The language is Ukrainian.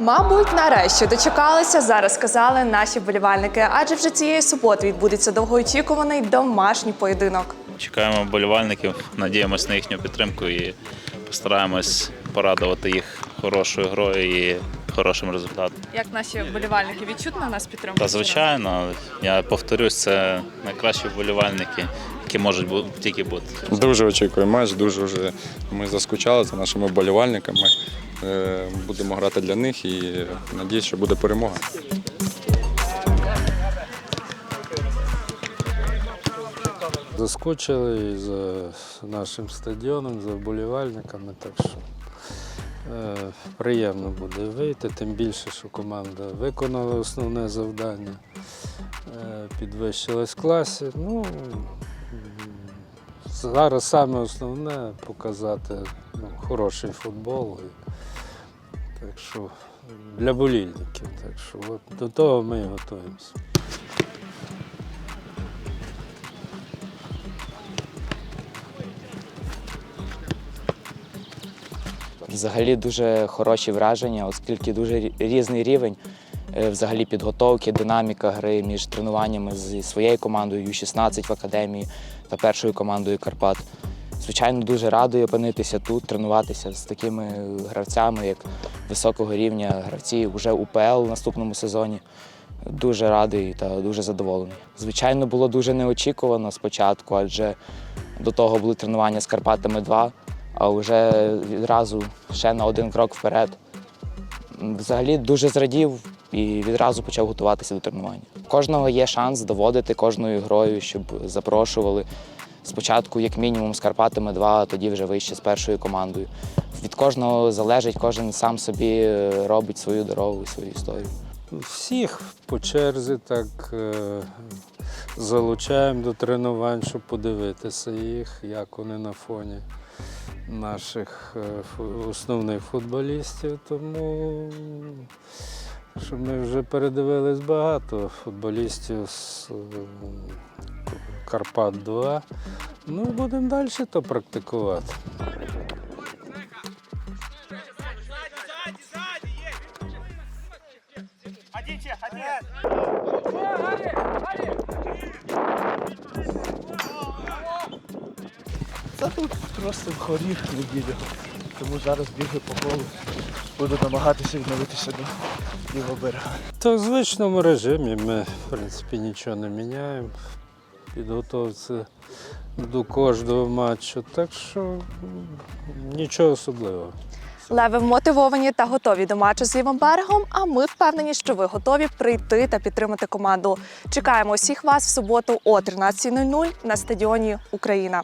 Мабуть, нарешті дочекалися, зараз сказали наші вболівальники, адже вже цієї суботи відбудеться довгоочікуваний домашній поєдинок. Чекаємо вболівальників, надіємось на їхню підтримку і постараємось порадувати їх хорошою грою і хорошим результатом. Як наші вболівальники відчутно на нас підтримку? Та звичайно, я повторюсь, це найкращі вболівальники, які можуть бу- тільки бути. Дуже очікую матч, дуже вже ми заскучали за нашими болівальниками. Е, Будемо грати для них і надіюсь, що буде перемога. Заскучили і за нашим стадіоном, за вболівальниками, так що приємно буде вийти, тим більше, що команда виконала основне завдання, е, підвищилась в класі. Ну, зараз саме основне показати ну, хороший футбол. Так що для болільників. Так що от, до того ми і готуємося. Взагалі дуже хороші враження, оскільки дуже різний рівень е, взагалі підготовки, динаміка гри між тренуваннями зі своєю командою Ю-16 в академії та першою командою Карпат. Звичайно, дуже радий опинитися тут, тренуватися з такими гравцями, як високого рівня гравці вже УПЛ в наступному сезоні. Дуже радий та дуже задоволений. Звичайно, було дуже неочікувано спочатку, адже до того були тренування з Карпатами 2, а вже відразу ще на один крок вперед. Взагалі дуже зрадів і відразу почав готуватися до тренування. Кожного є шанс доводити кожною грою, щоб запрошували. Спочатку, як мінімум, з Карпатами 2, а тоді вже вище з першою командою. Від кожного залежить, кожен сам собі е, робить свою дорогу, свою історію. Всіх по черзі так е, залучаємо до тренувань, щоб подивитися їх, як вони на фоні наших е, основних футболістів. Тому що ми вже передивились багато футболістів з е, Карпат 2. Ну, будемо далі то практикувати. Та тут просто хорів неділю. Тому зараз бігаю по колу. Буду намагатися відновитися до лівого берега. Та в звичному режимі ми, в принципі, нічого не міняємо. Підготовці до кожного матчу. Так що нічого особливого. Леви мотивовані та готові до матчу з лівим берегом. А ми впевнені, що ви готові прийти та підтримати команду. Чекаємо усіх вас в суботу о 13.00 на стадіоні Україна.